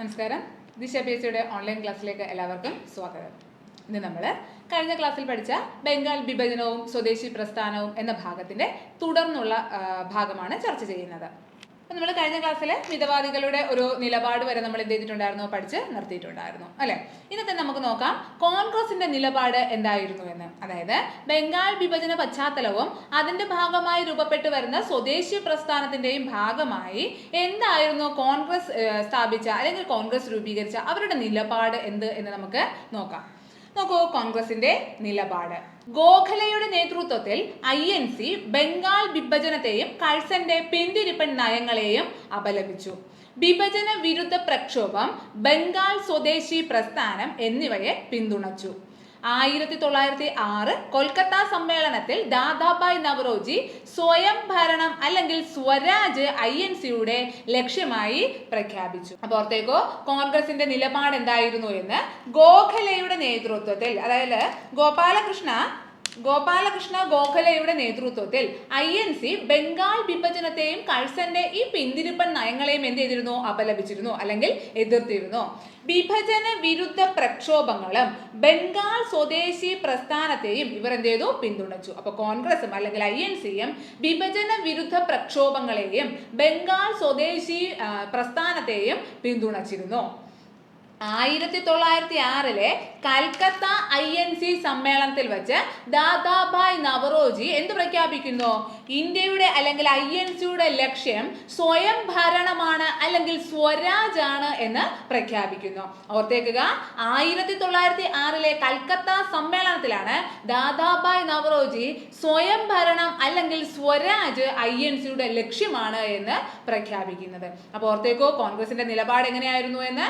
നമസ്കാരം. ദിശ P S സിയുടെ ഓൺലൈൻ ക്ലാസ്സിലേക്ക് എല്ലാവർക്കും സ്വാഗതം. ഇന്ന് നമ്മൾ കഴിഞ്ഞ ക്ലാസ്സിൽ പഠിച്ച ബംഗാൾ വിഭജനവും സ്വദേശി പ്രസ്ഥാനവും എന്ന ഭാഗത്തിന്റെ തുടർന്നുള്ള ഭാഗമാണ് ചർച്ച ചെയ്യുന്നത്. നമ്മൾ കഴിഞ്ഞ ക്ലാസ്സിൽ മിതവാദികളുടെ ഒരു നിലപാട് വരെ നമ്മൾ എന്ത് ചെയ്തിട്ടുണ്ടായിരുന്നു? പഠിച്ച് നിർത്തിയിട്ടുണ്ടായിരുന്നു. അല്ലെ? ഇന്നത്തെ നമുക്ക് നോക്കാം. കോൺഗ്രസിന്റെ നിലപാട് എന്തായിരുന്നു എന്ന്. അതായത് ബംഗാൾ വിഭജന പശ്ചാത്തലവും അതിന്റെ ഭാഗമായി രൂപപ്പെട്ടു വരുന്ന സ്വദേശി പ്രസ്ഥാനത്തിന്റെയും ഭാഗമായി എന്തായിരുന്നു കോൺഗ്രസ് സ്ഥാപിച്ച അല്ലെങ്കിൽ കോൺഗ്രസ് രൂപീകരിച്ച അവരുടെ നിലപാട് എന്ത് എന്ന് നമുക്ക് നോക്കാം. നോക്കൂ കോൺഗ്രസിന്റെ നിലപാട്. ഗോഖലയുടെ നേതൃത്വത്തിൽ ഐ എൻ സി ബംഗാൾ വിഭജനത്തെയും കഴ്സന്റെ പിന്തിരിപ്പൻ നയങ്ങളെയും അപലപിച്ചു. വിഭജന വിരുദ്ധ പ്രക്ഷോഭം ബംഗാൾ സ്വദേശി പ്രസ്ഥാനം എന്നിവയെ പിന്തുണച്ചു. ആയിരത്തി തൊള്ളായിരത്തി ആറ് കൊൽക്കത്ത സമ്മേളനത്തിൽ ദാദാബായ് നവറോജി സ്വയം ഭരണം അല്ലെങ്കിൽ സ്വരാജ് ഐ എൻ സിയുടെ ലക്ഷ്യമായി പ്രഖ്യാപിച്ചു. അപ്പൊ ഓർത്തേക്കോ കോൺഗ്രസിന്റെ നിലപാട് എന്തായിരുന്നു എന്ന് ഗോഖലയുടെ നേതൃത്വത്തിൽ അതായത് ഗോപാലകൃഷ്ണ ഗോപാലകൃഷ്ണ ഗോഖലയുടെ നേതൃത്വത്തിൽ ഐ എൻ സി ബംഗാൾ വിഭജനത്തെയും കഴ്സന്റെ ഈ പിന്തിരിപ്പൻ നയങ്ങളെയും എന്ത് ചെയ്തിരുന്നു? അപലപിച്ചിരുന്നു. അല്ലെങ്കിൽ എതിർത്തിരുന്നു. വിഭജന വിരുദ്ധ പ്രക്ഷോഭങ്ങളും ബംഗാൾ സ്വദേശി പ്രസ്ഥാനത്തെയും ഇവർ എന്ത് ചെയ്തു? പിന്തുണച്ചു. അപ്പൊ കോൺഗ്രസും അല്ലെങ്കിൽ ഐ എൻ സിയും വിഭജന വിരുദ്ധ പ്രക്ഷോഭങ്ങളെയും ബംഗാൾ സ്വദേശി പ്രസ്ഥാനത്തെയും പിന്തുണച്ചിരുന്നു. ആയിരത്തി തൊള്ളായിരത്തി ആറിലെ കൽക്കത്ത ഐ എൻ സി സമ്മേളനത്തിൽ വെച്ച് ദാദാഭായ് നവറോജി എന്ത് പ്രഖ്യാപിക്കുന്നു? ഇന്ത്യയുടെ അല്ലെങ്കിൽ ഐ എൻ സിയുടെ ലക്ഷ്യം സ്വയം ഭരണമാണ് അല്ലെങ്കിൽ സ്വരാജ് ആണ് എന്ന് പ്രഖ്യാപിക്കുന്നു. ഓർത്തേക്കുക ആയിരത്തി തൊള്ളായിരത്തി ആറിലെ കൽക്കത്ത സമ്മേളനത്തിലാണ് ദാദാഭായ് നവറോജി സ്വയം ഭരണം അല്ലെങ്കിൽ സ്വരാജ് ഐ എൻ സിയുടെ ലക്ഷ്യമാണ് എന്ന് പ്രഖ്യാപിക്കുന്നത്. അപ്പോൾ ഓർത്തേക്കോ കോൺഗ്രസിന്റെ നിലപാട് എങ്ങനെയായിരുന്നു എന്ന്?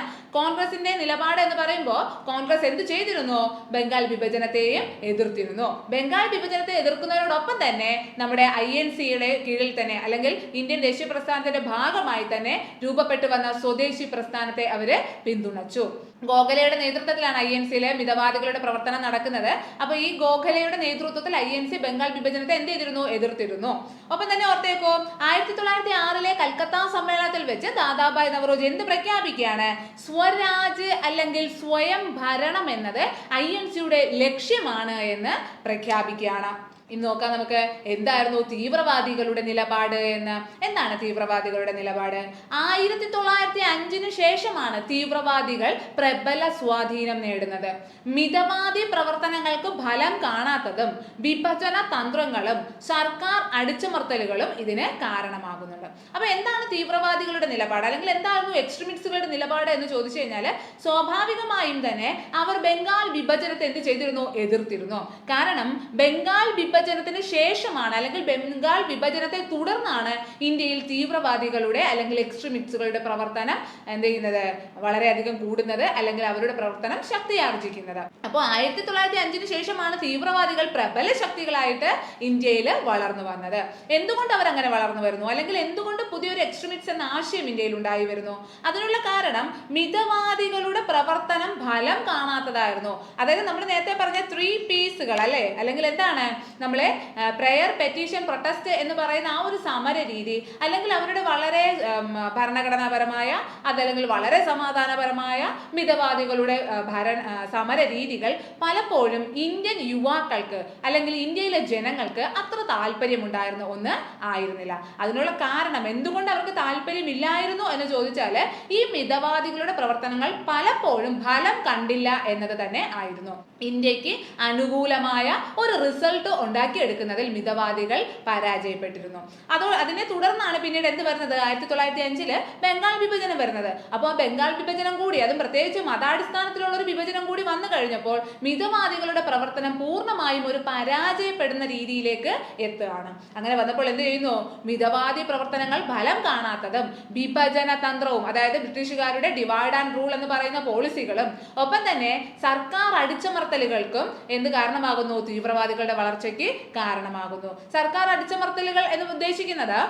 കോൺഗ്രസിന്റെ നിലപാട് എന്ന് പറയുമ്പോൾ കോൺഗ്രസ് എന്ത് ചെയ്തിരുന്നു? ബംഗാൾ വിഭജനത്തെയും എതിർത്തിരുന്നു. ബംഗാൾ വിഭജനത്തെ എതിർക്കുന്നതിനോടൊപ്പം തന്നെ നമ്മുടെ ഐ എൻ സിയുടെ കീഴിൽ തന്നെ അല്ലെങ്കിൽ ഇന്ത്യൻ ദേശീയ പ്രസ്ഥാനത്തിന്റെ ഭാഗമായി തന്നെ രൂപപ്പെട്ടു വന്ന സ്വദേശി പ്രസ്ഥാനത്തെ അവർ പിന്തുണച്ചു. ഗോഖലയുടെ നേതൃത്വത്തിലാണ് ഐ എൻ സിയിലെ മിതവാദികളുടെ പ്രവർത്തനം നടക്കുന്നത്. അപ്പൊ ഈ ഗോഖലയുടെ നേതൃത്വത്തിൽ ഐ എൻ സി ബംഗാൾ വിഭജനത്തെ എന്ത് ചെയ്തിരുന്നു? എതിർത്തിരുന്നു. ഒപ്പം തന്നെ ഓർത്തേക്കോ ആയിരത്തി തൊള്ളായിരത്തി ആറിലെ കൽക്കത്ത സമ്മേളനത്തിൽ വെച്ച് ദാദാബായ് നവറോജ് എന്ത് പ്രഖ്യാപിക്കുകയാണ്? സ്വരാജ് അല്ലെങ്കിൽ സ്വയം ഭരണം എന്നത് ഐ എൻ സിയുടെ ലക്ഷ്യമാണ് എന്ന് പ്രഖ്യാപിക്കുകയാണ്. ഇന്ന് നോക്കാം നമുക്ക് എന്തായിരുന്നു തീവ്രവാദികളുടെ നിലപാട് എന്ന്. എന്താണ് തീവ്രവാദികളുടെ നിലപാട്? ആയിരത്തി തൊള്ളായിരത്തി അഞ്ചിന് ശേഷമാണ് തീവ്രവാദികൾ പ്രബല സ്വാധീനം നേടുന്നത്. മിതവാദി പ്രവർത്തനങ്ങൾക്ക് ഫലം കാണാത്തതും വിഭജന തന്ത്രങ്ങളും സർക്കാർ അടിച്ചമർത്തലുകളും ഇതിന് കാരണമാകുന്നുണ്ട്. അപ്പൊ എന്താണ് തീവ്രവാദികളുടെ നിലപാട്? അല്ലെങ്കിൽ എന്തായിരുന്നു എക്സ്ട്രീമിസ്റ്റുകളുടെ നിലപാട് എന്ന് ചോദിച്ചു കഴിഞ്ഞാൽ സ്വാഭാവികമായും തന്നെ അവർ ബംഗാൾ വിഭജനത്തെ എന്ത് ചെയ്തിരുന്നു? എതിർത്തിരുന്നു. കാരണം ബംഗാൾ വിഭജനത്തിന് ശേഷമാണ് അല്ലെങ്കിൽ ബംഗാൾ വിഭജനത്തെ തുടർന്നാണ് ഇന്ത്യയിൽ തീവ്രവാദികളുടെ അല്ലെങ്കിൽ എക്സ്ട്രീമിസ്റ്റുകളുടെ പ്രവർത്തനം എന്ത് ചെയ്യുന്നത്? വളരെയധികം കൂടുന്നത് അല്ലെങ്കിൽ അവരുടെ പ്രവർത്തനം ശക്തിയാർജിക്കുന്നത്. അപ്പോൾ ആയിരത്തി തൊള്ളായിരത്തി അഞ്ചിന് ശേഷമാണ് തീവ്രവാദികൾ പ്രബല ശക്തികളായിട്ട് ഇന്ത്യയിൽ വളർന്നു വന്നത്. എന്തുകൊണ്ട് അവർ അങ്ങനെ വളർന്നു വരുന്നു? അല്ലെങ്കിൽ എന്തുകൊണ്ട് പുതിയൊരു എക്സ്ട്രീമിസ്റ്റ് എന്ന ആശയം ഇന്ത്യയിൽ ഉണ്ടായി വരുന്നു. അതിനുള്ള കാരണം മിതവാദികളുടെ പ്രവർത്തനം ഫലം കാണാത്തതായിരുന്നു. അതായത് നമ്മൾ നേരത്തെ പറഞ്ഞ ത്രീ പീസുകൾ അല്ലേ? അല്ലെങ്കിൽ എന്താണ്? നമ്മളെ പ്രെയർ പെറ്റീഷൻ പ്രൊട്ടസ്റ്റ് എന്ന് പറയുന്ന ആ ഒരു സമര രീതി അല്ലെങ്കിൽ അവരുടെ വളരെ ഭരണഘടനാപരമായ അതല്ലെങ്കിൽ വളരെ സമാധാനപരമായ മിതവാദികളുടെ ഭരണ സമര രീതികൾ പലപ്പോഴും ഇന്ത്യൻ യുവാക്കൾക്ക് അല്ലെങ്കിൽ ഇന്ത്യയിലെ ജനങ്ങൾക്ക് അത്ര താല്പര്യമുണ്ടായിരുന്ന ഒന്ന് ആയിരുന്നില്ല. അതിനുള്ള കാരണം എന്തുകൊണ്ട് അവർക്ക് താല്പര്യമില്ലായിരുന്നു എന്ന് ചോദിച്ചാൽ ഈ മിതവാദികളുടെ പ്രവർത്തനങ്ങൾ പലപ്പോഴും ഫലം കണ്ടില്ല എന്നത് തന്നെ ആയിരുന്നു. ഇന്ത്യയ്ക്ക് അനുകൂലമായ ഒരു റിസൾട്ട് ഉണ്ടാക്കിയെടുക്കുന്നതിൽ മിതവാദികൾ പരാജയപ്പെട്ടിരുന്നു. അതോ അതിനെ തുടർന്നാണ് പിന്നീട് എന്ത് വരുന്നത്? ആയിരത്തി തൊള്ളായിരത്തി അഞ്ചിൽ ബംഗാൾ വിഭജനം വരുന്നത്. അപ്പോൾ ബംഗാൾ വിഭജനം കൂടി അതും പ്രത്യേകിച്ച് മതാടിസ്ഥാനത്തിലുള്ള ഒരു വിഭജനം കൂടി വന്നു കഴിഞ്ഞപ്പോൾ മിതവാദികളുടെ പ്രവർത്തനം പൂർണമായും ഒരു പരാജയപ്പെടുന്ന രീതിയിലേക്ക് എത്തുകയാണ്. അങ്ങനെ വന്നപ്പോൾ എന്ത് ചെയ്യുന്നു? മിതവാദി പ്രവർത്തനങ്ങൾ ഫലം കാണാത്തതും വിഭജന തന്ത്രവും അതായത് ബ്രിട്ടീഷുകാരുടെ ഡിവൈഡ് ആൻഡ് റൂൾ എന്ന് പറയുന്ന പോളിസികളും ഒപ്പം തന്നെ സർക്കാർ അടിച്ചമർത്തലുകൾക്കും എന്ത് കാരണമാകുന്നു? തീവ്രവാദികളുടെ വളർച്ചയ്ക്ക് കാരണമാകുന്നു. സർക്കാർ അടിച്ചമർത്തലുകൾ എന്ന് ഉദ്ദേശിക്കുന്നത്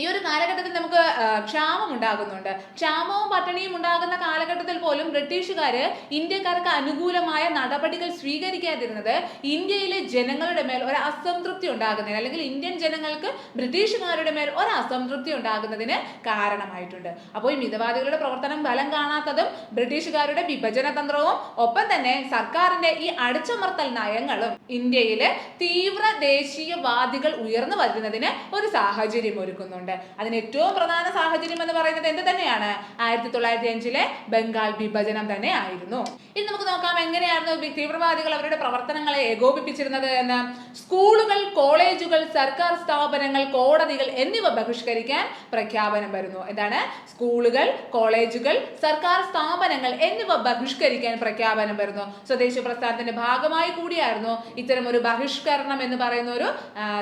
ഈ ഒരു കാലഘട്ടത്തിൽ നമുക്ക് ക്ഷാമം ഉണ്ടാകുന്നുണ്ട്. ക്ഷാമവും പട്ടിണിയും ഉണ്ടാകുന്ന കാലഘട്ടത്തിൽ പോലും ബ്രിട്ടീഷുകാർ ഇന്ത്യക്കാർക്ക് അനുകൂലമായ നടപടികൾ സ്വീകരിക്കാതിരുന്നത് ഇന്ത്യയിലെ ജനങ്ങളുടെ മേൽ ഒരു അസംതൃപ്തി ഉണ്ടാകുന്നതിന് അല്ലെങ്കിൽ ഇന്ത്യൻ ജനങ്ങൾക്ക് ബ്രിട്ടീഷുകാരുടെ മേൽ ഒരു അസംതൃപ്തി ഉണ്ടാകുന്നതിന് കാരണമായിട്ടുണ്ട്. അപ്പോൾ ഈ മിതവാദികളുടെ പ്രവർത്തനം ഫലം കാണാത്തതും ബ്രിട്ടീഷുകാരുടെ വിഭജന തന്ത്രവും ഒപ്പം തന്നെ സർക്കാരിന്റെ ഈ അടിച്ചമർത്തൽ നയങ്ങളും ഇന്ത്യയിലെ തീവ്ര ദേശീയവാദികൾ ഉയർന്നു വരുന്നതിന് ഒരു സാഹചര്യം ഒരുക്കുന്നുണ്ട് അതിന് ഏറ്റവും പ്രധാന സാഹചര്യം എന്ന് പറയുന്നത് എന്ത് തന്നെയാണ്? ആയിരത്തി തൊള്ളായിരത്തി അഞ്ചിലെ ബംഗാൾ വിഭജനം തന്നെ ആയിരുന്നു. ഇനി നമുക്ക് നോക്കാം എങ്ങനെയായിരുന്നു തീവ്രവാദികൾ അവരുടെ പ്രവർത്തനങ്ങളെ ഏകോപിപ്പിച്ചിരുന്നത് എന്ന്. സ്കൂളുകൾ കോളേജുകൾ സർക്കാർ സ്ഥാപനങ്ങൾ കോടതികൾ എന്നിവ ബഹിഷ്കരിക്കാൻ പ്രഖ്യാപനം വരുന്നു. എന്താണ്? സ്കൂളുകൾ കോളേജുകൾ സർക്കാർ സ്ഥാപനങ്ങൾ എന്നിവ ബഹിഷ്കരിക്കാൻ പ്രഖ്യാപനം വരുന്നു. സ്വദേശി പ്രസ്ഥാനത്തിന്റെ ഭാഗമായി കൂടിയായിരുന്നു ഇത്തരം ഒരു ബഹിഷ്കരണം എന്ന് പറയുന്ന ഒരു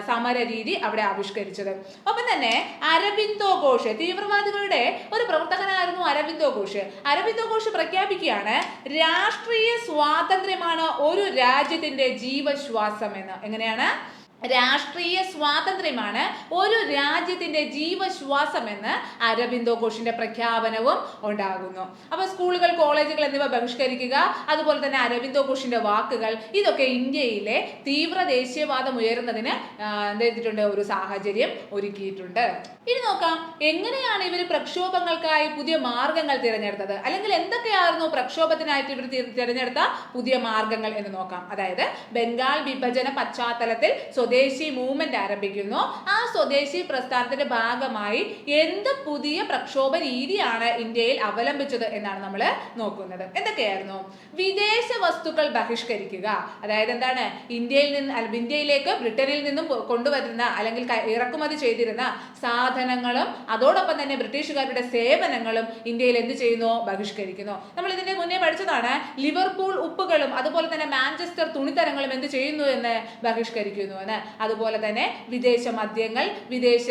സമര രീതി അവിടെ ആവിഷ്കരിച്ചത്. ഒപ്പം തന്നെ അരബിന്ദോ ഘോഷ് തീവ്രവാദികളുടെ ഒരു പ്രവർത്തകനായിരുന്നു അരബിന്ദോ ഘോഷ് അരബിന്ദോ ഘോഷ് പ്രഖ്യാപിക്കുകയാണ് രാഷ്ട്രീയ സ്വാതന്ത്ര്യമാണ് ഒരു രാജ്യത്തിന്റെ ജീവശ്വാസം എന്ന്. എങ്ങനെയാണ്? രാഷ്ട്രീയ സ്വാതന്ത്ര്യമാണ് ഒരു രാജ്യത്തിന്റെ ജീവശ്വാസം എന്ന് അരബിന്ദോ ഘോഷിന്റെ പ്രഖ്യാപനവും ഉണ്ടാകുന്നു. അപ്പൊ സ്കൂളുകൾ കോളേജുകൾ എന്നിവ ബഹിഷ്കരിക്കുക അതുപോലെ തന്നെ അരബിന്ദോ ഘോഷിന്റെ വാക്കുകൾ ഇതൊക്കെ ഇന്ത്യയിലെ തീവ്ര ദേശീയവാദം ഉയരുന്നതിന് എന്തെയ്തിട്ടുണ്ട് ഒരു സാഹചര്യം ഒരുക്കിയിട്ടുണ്ട്. ഇനി നോക്കാം എങ്ങനെയാണ് ഇവർ പ്രക്ഷോഭങ്ങൾക്കായി പുതിയ മാർഗങ്ങൾ തിരഞ്ഞെടുത്തത്? അല്ലെങ്കിൽ എന്തൊക്കെയായിരുന്നു പ്രക്ഷോഭത്തിനായിട്ട് ഇവർ തിരഞ്ഞെടുത്ത പുതിയ മാർഗങ്ങൾ എന്ന് നോക്കാം. അതായത് ബംഗാൾ വിഭജന പശ്ചാത്തലത്തിൽ സ്വദേശി മൂവ്മെന്റ് ആരംഭിക്കുന്നു. ആ സ്വദേശി പ്രസ്ഥാനത്തിന്റെ ഭാഗമായി എന്ത് പുതിയ പ്രക്ഷോഭ രീതിയാണ് ഇന്ത്യയിൽ അവലംബിച്ചത് എന്നാണ് നമ്മൾ നോക്കുന്നത്. എന്തൊക്കെയായിരുന്നു? വിദേശ വസ്തുക്കൾ ബഹിഷ്കരിക്കുക. അതായത് എന്താണ്? ഇന്ത്യയിൽ നിന്ന് ഇന്ത്യയിലേക്ക് ബ്രിട്ടനിൽ നിന്നും കൊണ്ടുവരുന്ന അല്ലെങ്കിൽ ഇറക്കുമതി ചെയ്തിരുന്ന സാധനങ്ങളും അതോടൊപ്പം തന്നെ ബ്രിട്ടീഷുകാരുടെ സേവനങ്ങളും ഇന്ത്യയിൽ എന്ത് ചെയ്യുന്നു? ബഹിഷ്കരിക്കുന്നു. നമ്മൾ ഇതിന്റെ മുന്നേ പഠിച്ചതാണ് ലിവർപൂൾ ഉപ്പുകളും അതുപോലെ തന്നെ മാഞ്ചസ്റ്റർ തുണിത്തരങ്ങളും എന്ത് ചെയ്യുന്നു എന്ന് ബഹിഷ്കരിക്കുന്നു എന്ന്. അതുപോലെ തന്നെ വിദേശ മദ്യങ്ങൾ വിദേശ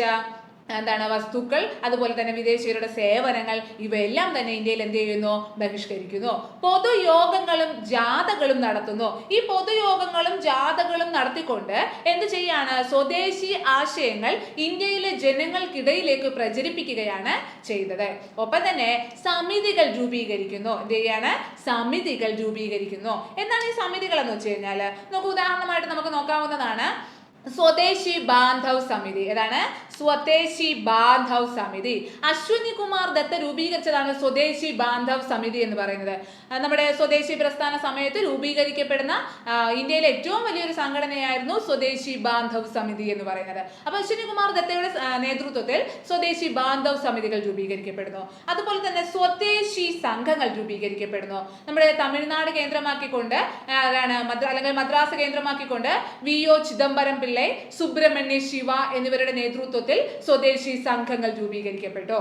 എന്താണ് വസ്തുക്കൾ അതുപോലെ തന്നെ വിദേശീയരുടെ സേവനങ്ങൾ ഇവയെല്ലാം തന്നെ ഇന്ത്യയിൽ എന്ത് ചെയ്യുന്നു? ബഹിഷ്കരിക്കുന്നു. പൊതുയോഗങ്ങളും ജാഥകളും നടത്തുന്നു. ഈ പൊതുയോഗങ്ങളും ജാഥകളും നടത്തിക്കൊണ്ട് എന്ത് ചെയ്യാണ്? സ്വദേശി ആശയങ്ങൾ ഇന്ത്യയിലെ ജനങ്ങൾക്കിടയിലേക്ക് പ്രചരിപ്പിക്കുകയാണ് ചെയ്തത്. ഒപ്പം തന്നെ സമിതികൾ രൂപീകരിക്കുന്നു. എന്ത് ചെയ്യാണ്? സമിതികൾ രൂപീകരിക്കുന്നു. എന്താണ് ഈ സമിതികൾ എന്ന് വെച്ച് കഴിഞ്ഞാൽ നമുക്ക് ഉദാഹരണമായിട്ട് നമുക്ക് നോക്കാവുന്നതാണ് സ്വദേശി ബാന്ധവ് സമിതി. ഏതാണ്? സ്വദേശി ബാന്ധവ് സമിതി. അശ്വിനി കുമാർ ദത്ത രൂപീകരിച്ചതാണ് സ്വദേശി ബാന്ധവ് സമിതി എന്ന് പറയുന്നത്. നമ്മുടെ സ്വദേശി പ്രസ്ഥാന സമയത്ത് രൂപീകരിക്കപ്പെടുന്ന ഇന്ത്യയിലെ ഏറ്റവും വലിയൊരു സംഘടനയായിരുന്നു സ്വദേശി ബാന്ധവ് സമിതി എന്ന് പറയുന്നത്. അപ്പൊ അശ്വിനി കുമാർ ദത്തയുടെ നേതൃത്വത്തിൽ സ്വദേശി ബാന്ധവ് സമിതികൾ രൂപീകരിക്കപ്പെടുന്നു. അതുപോലെ തന്നെ സ്വദേശി സംഘങ്ങൾ രൂപീകരിക്കപ്പെടുന്നു. നമ്മുടെ തമിഴ്നാട് കേന്ദ്രമാക്കിക്കൊണ്ട് അതാണ് അല്ലെങ്കിൽ മദ്രാസ് കേന്ദ്രമാക്കിക്കൊണ്ട് വി ഒ ചിദംബരം പിള്ളை സുബ്രഹ്മണ്യ ശിവ എന്നിവരുടെ നേതൃത്വത്തിൽ സ്വദേശി സംഘങ്ങൾ രൂപീകരിക്കപ്പെട്ടു.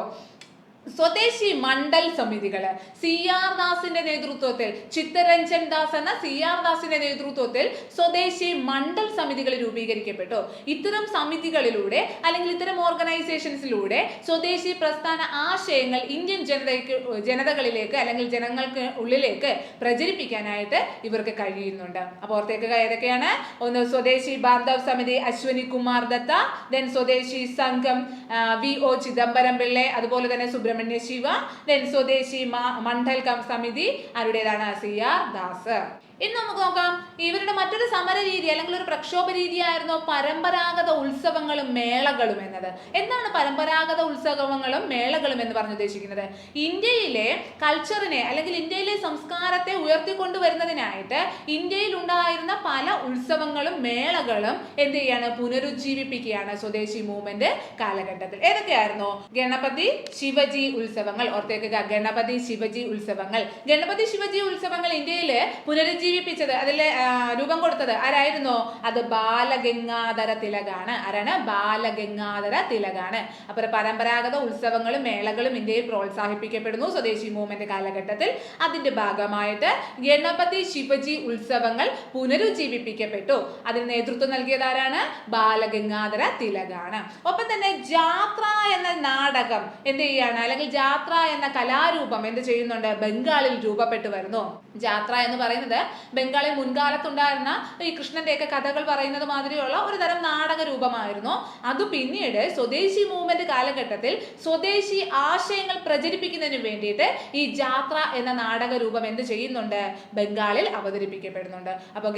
സ്വദേശി മണ്ഡൽ സമിതികൾ. സി ആർ ദാസിന്റെ നേതൃത്വത്തിൽ ചിത്തരഞ്ജൻ ദാസ് എന്ന സി ആർ ദാസിന്റെ നേതൃത്വത്തിൽ സ്വദേശി മണ്ഡൽ സമിതികൾ രൂപീകരിക്കപ്പെട്ടു. ഇത്തരം സമിതികളിലൂടെ അല്ലെങ്കിൽ ഇത്തരം ഓർഗനൈസേഷൻസിലൂടെ സ്വദേശി പ്രസ്ഥാന ആശയങ്ങൾ ഇന്ത്യൻ ജനതയ്ക്ക് ജനതകളിലേക്ക് അല്ലെങ്കിൽ ജനങ്ങൾക്ക് ഉള്ളിലേക്ക് പ്രചരിപ്പിക്കാനായിട്ട് ഇവർക്ക് കഴിയുന്നുണ്ട്. അപ്പോൾ ഓർത്തേക്കുക ഏതൊക്കെയാണ്? ഒന്ന് സ്വദേശി ബാന്ധവ് സമിതി അശ്വനി കുമാർ ദത്ത ദെൻ സ്വദേശി സംഘം വി ഒ ചിദംബരം പിള്ളെ അതുപോലെ തന്നെ സുബ്രഹ്മണ്യ ശിവ ദെൻ സ്വദേശി മണ്ഡൽ സമിതി ആരുടേതാണ്? C R Das. ഇനി നമുക്ക് നോക്കാം. ഇവരുടെ മറ്റൊരു സമര രീതി അല്ലെങ്കിൽ ഒരു പ്രക്ഷോഭ രീതിയായിരുന്നു പരമ്പരാഗത ഉത്സവങ്ങളും മേളകളും എന്നത്. എന്താണ് പരമ്പരാഗത ഉത്സവങ്ങളും മേളകളും എന്ന് പറഞ്ഞ് ഉദ്ദേശിക്കുന്നത്? ഇന്ത്യയിലെ കൾച്ചറിനെ അല്ലെങ്കിൽ ഇന്ത്യയിലെ സംസ്കാരത്തെ ഉയർത്തിക്കൊണ്ടുവരുന്നതിനായിട്ട് ഇന്ത്യയിൽ ഉണ്ടായിരുന്ന പല ഉത്സവങ്ങളും മേളകളും എന്ത് ചെയ്യാണ്? പുനരുജ്ജീവിപ്പിക്കുകയാണ് സ്വദേശി മൂവ്മെന്റ് കാലഘട്ടത്തിൽ. ഏതൊക്കെയായിരുന്നു? ഗണപതി ശിവജി ഉത്സവങ്ങൾ. ഓർത്തേക്കുക ഗണപതി ശിവജി ഉത്സവങ്ങൾ. ഗണപതി ശിവജി ഉത്സവങ്ങൾ ഇന്ത്യയിൽ പുനരുജ്ജീവിപ്പിച്ചത് അതിൽ രൂപം കൊടുത്തത് ആരായിരുന്നു? അത് ബാലഗംഗാധര തിലകാണ്. ആരാണ്? ബാലഗംഗാധര തിലകാണ്. അപ്പോൾ പരമ്പരാഗത ഉത്സവങ്ങളും മേളകളും ഇന്ത്യയിൽ പ്രോത്സാഹിപ്പിക്കപ്പെടുന്നു സ്വദേശി മൂവ്മെന്റ് കാലഘട്ടത്തിൽ. അതിന്റെ ഭാഗമായിട്ട് ഗണപതി ശിവജി ഉത്സവങ്ങൾ പുനരുജ്ജീവിപ്പിക്കപ്പെട്ടു. അതിന് നേതൃത്വം നൽകിയത് ആരാണ് ബാലഗംഗാധര തിലകാണ്. ഒപ്പം തന്നെ ജാത്ര എന്ന നാടകം എന്ത് ചെയ്യാണ് അല്ലെങ്കിൽ ജാത്ര എന്ന കലാരൂപം എന്ത് ചെയ്യുന്നുണ്ട്? ബംഗാളിൽ രൂപപ്പെട്ടു വരുന്നു. ജാത്ര എന്ന് പറയുന്നത് ബംഗാളിൽ മുൻകാലത്തുണ്ടായിരുന്ന ഈ കൃഷ്ണന്റെയൊക്കെ കഥകൾ പറയുന്നത് മാതിരിയുള്ള ഒരു തരം നാടക രൂപമായിരുന്നു. അത് പിന്നീട് സ്വദേശി മൂവ്മെന്റ് കാലഘട്ടത്തിൽ സ്വദേശി ആശയങ്ങൾ പ്രചരിപ്പിക്കുന്നതിന് വേണ്ടിയിട്ട് ഈ ജാത്ര എന്ന നാടക രൂപം എന്ത് ചെയ്യുന്നുണ്ട്? ബംഗാളിൽ അവതരിപ്പിക്കപ്പെടുന്നുണ്ട്. അപ്പൊ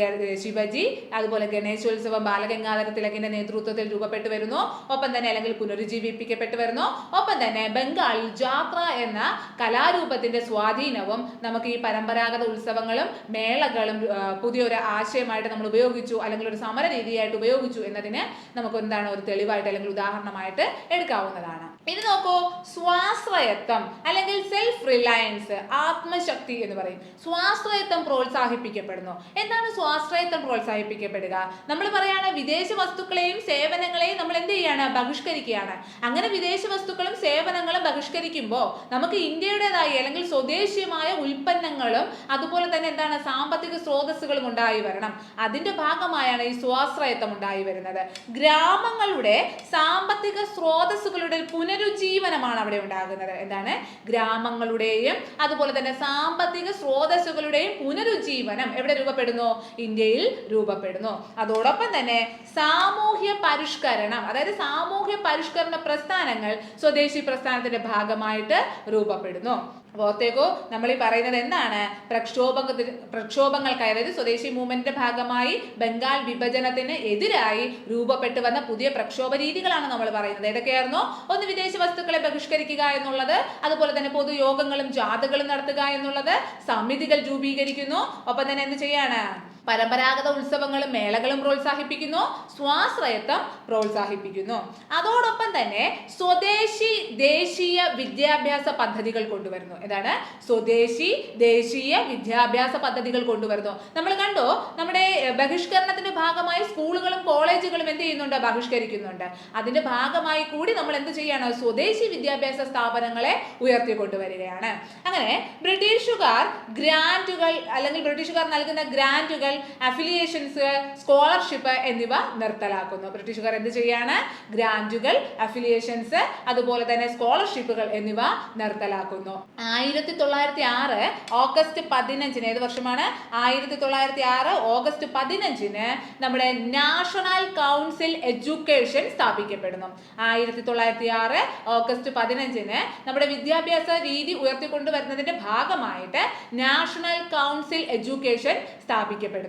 ശിവജി അതുപോലെ ഗണേശോത്സവം ബാലഗംഗാധര തിലകിന്റെ നേതൃത്വത്തിൽ രൂപപ്പെട്ടു വരുന്നു. ഒപ്പം തന്നെ അല്ലെങ്കിൽ പുനരുജ്ജീവിപ്പിക്കപ്പെട്ടു വരുന്നു. ഒപ്പം തന്നെ ബംഗാളിൽ ജാത്ര എന്ന കലാരൂപത്തിന്റെ സ്വാധീനവും നമുക്ക് ഈ പരമ്പരാഗത ഉത്സവങ്ങളും മേളകളും പുതിയൊരു ആശയമായിട്ട് നമ്മൾ ഉപയോഗിച്ചു അല്ലെങ്കിൽ ഒരു സമര രീതിയായിട്ട് ഉപയോഗിച്ചു എന്നതിന് നമുക്ക് എന്താണ് ഒരു തെളിവായിട്ട് അല്ലെങ്കിൽ ഉദാഹരണമായിട്ട് എടുക്കാവുന്നതാണ്. ഇനി നോക്കൂ സ്വാശ്രയത്വം അല്ലെങ്കിൽ സെൽഫ് റിലയൻസ് ആത്മശക്തി എന്ന് പറയും. സ്വാശ്രയത്വം പ്രോത്സാഹിപ്പിക്കപ്പെടുന്നു. എന്താണ് സ്വാശ്രയത്വം പ്രോത്സാഹിപ്പിക്കപ്പെടുക? നമ്മൾ പറയാണ് വിദേശ വസ്തുക്കളെയും സേവനങ്ങളെയും നമ്മൾ എന്ത് ചെയ്യാണ്? ബഹിഷ്കരിക്കുകയാണ്. അങ്ങനെ വിദേശ വസ്തുക്കളും സേവനങ്ങളും ബഹിഷ്കരിക്കുമ്പോൾ നമുക്ക് ഇന്ത്യയുടേതായി അല്ലെങ്കിൽ സ്വദേശീയമായ ഉൽപ്പന്നങ്ങളും അതുപോലെ തന്നെ എന്താണ് സാമ്പത്തിക സ്രോതസ്സുകളും ഉണ്ടായി വരണം. അതിന്റെ ഭാഗമായാണ് ഈ സ്വാശ്രയത്വം ഉണ്ടായി വരുന്നത്. ഗ്രാമങ്ങളുടെ സാമ്പത്തിക സ്രോതസ്സുകളുടെ പുനരുജ്ജീവനമാണ് അവിടെ ഉണ്ടാകുന്നത്. എന്താണ്? ഗ്രാമങ്ങളുടെയും അതുപോലെ തന്നെ സാമ്പത്തിക സ്രോതസ്സുകളുടെയും പുനരുജ്ജീവനം എവിടെ രൂപപ്പെടുന്നു? ഇന്ത്യയിൽ രൂപപ്പെടുന്നു. അതോടൊപ്പം തന്നെ സാമൂഹ്യ പരിഷ്കരണം അതായത് സാമൂഹ്യ പരിഷ്കരണ പ്രസ്ഥാനങ്ങൾ സ്വദേശി പ്രസ്ഥാനത്തിന്റെ ഭാഗമായിട്ട് രൂപപ്പെടുന്നു. ഓർത്തേക്കോ നമ്മൾ ഈ പറയുന്നത് എന്താണ്? പ്രക്ഷോഭത്തിന് പ്രക്ഷോഭങ്ങൾക്കായി അതായത് സ്വദേശി മൂവ്മെന്റിന്റെ ഭാഗമായി ബംഗാൾ വിഭജനത്തിന് എതിരായി രൂപപ്പെട്ടു വന്ന പുതിയ പ്രക്ഷോഭ രീതികളാണ് നമ്മൾ പറയുന്നത്. ഏതൊക്കെയായിരുന്നു? ഒന്ന് വിദേശ വസ്തുക്കളെ ബഹിഷ്കരിക്കുക എന്നുള്ളത് അതുപോലെ തന്നെ പൊതുയോഗങ്ങളും ജാഥകളും നടത്തുക എന്നുള്ളത് സമിതികൾ രൂപീകരിക്കുന്നു. ഒപ്പം തന്നെ എന്ത് ചെയ്യാണ്? പരമ്പരാഗത ഉത്സവങ്ങളും മേളകളും പ്രോത്സാഹിപ്പിക്കുന്നു സ്വാശ്രയത്വം പ്രോത്സാഹിപ്പിക്കുന്നു. അതോടൊപ്പം തന്നെ സ്വദേശി ദേശീയ വിദ്യാഭ്യാസ പദ്ധതികൾ കൊണ്ടുവരുന്നു. എന്താണ്? സ്വദേശി ദേശീയ വിദ്യാഭ്യാസ പദ്ധതികൾ കൊണ്ടുവരുന്നു. നമ്മൾ കണ്ടോ നമ്മുടെ ബഹിഷ്കരണത്തിന്റെ ഭാഗമായി സ്കൂളുകളും കോളേജുകളും എന്ത് ചെയ്യുന്നുണ്ട്? ബഹിഷ്കരിക്കുന്നുണ്ട്. അതിന്റെ ഭാഗമായി കൂടി നമ്മൾ എന്ത് ചെയ്യാണ്? സ്വദേശി വിദ്യാഭ്യാസ സ്ഥാപനങ്ങളെ ഉയർത്തിക്കൊണ്ടുവരികയാണ് അങ്ങനെ ബ്രിട്ടീഷുകാർ ഗ്രാന്റുകൾ അല്ലെങ്കിൽ ബ്രിട്ടീഷുകാർ നൽകുന്ന ഗ്രാന്റുകൾ അഫിലിയേഷൻസ് സ്കോളർഷിപ്പ് എന്നിവ നിർത്തലാക്കുന്നു. ബ്രിട്ടീഷുകാർ എന്ത് ചെയ്യാണ്? ഗ്രാന്റുകൾ അഫിലിയേഷൻസ് അതുപോലെ തന്നെ സ്കോളർഷിപ്പുകൾ എന്നിവ നിർത്തലാക്കുന്നു. ആയിരത്തി തൊള്ളായിരത്തി ആറ് ഓഗസ്റ്റ് പതിനഞ്ചിന് ഏത് വർഷമാണ്? ആയിരത്തി തൊള്ളായിരത്തി ആറ് ഓഗസ്റ്റ് പതിനഞ്ചിന് നമ്മുടെ നാഷണൽ കൗൺസിൽ എഡ്യൂക്കേഷൻ സ്ഥാപിക്കപ്പെടുന്നു. ആയിരത്തി തൊള്ളായിരത്തി ആറ് ഓഗസ്റ്റ് പതിനഞ്ചിന് നമ്മുടെ വിദ്യാഭ്യാസ രീതി ഉയർത്തിക്കൊണ്ടുവരുന്നതിന്റെ ഭാഗമായിട്ട് നാഷണൽ കൗൺസിൽ എഡ്യൂക്കേഷൻ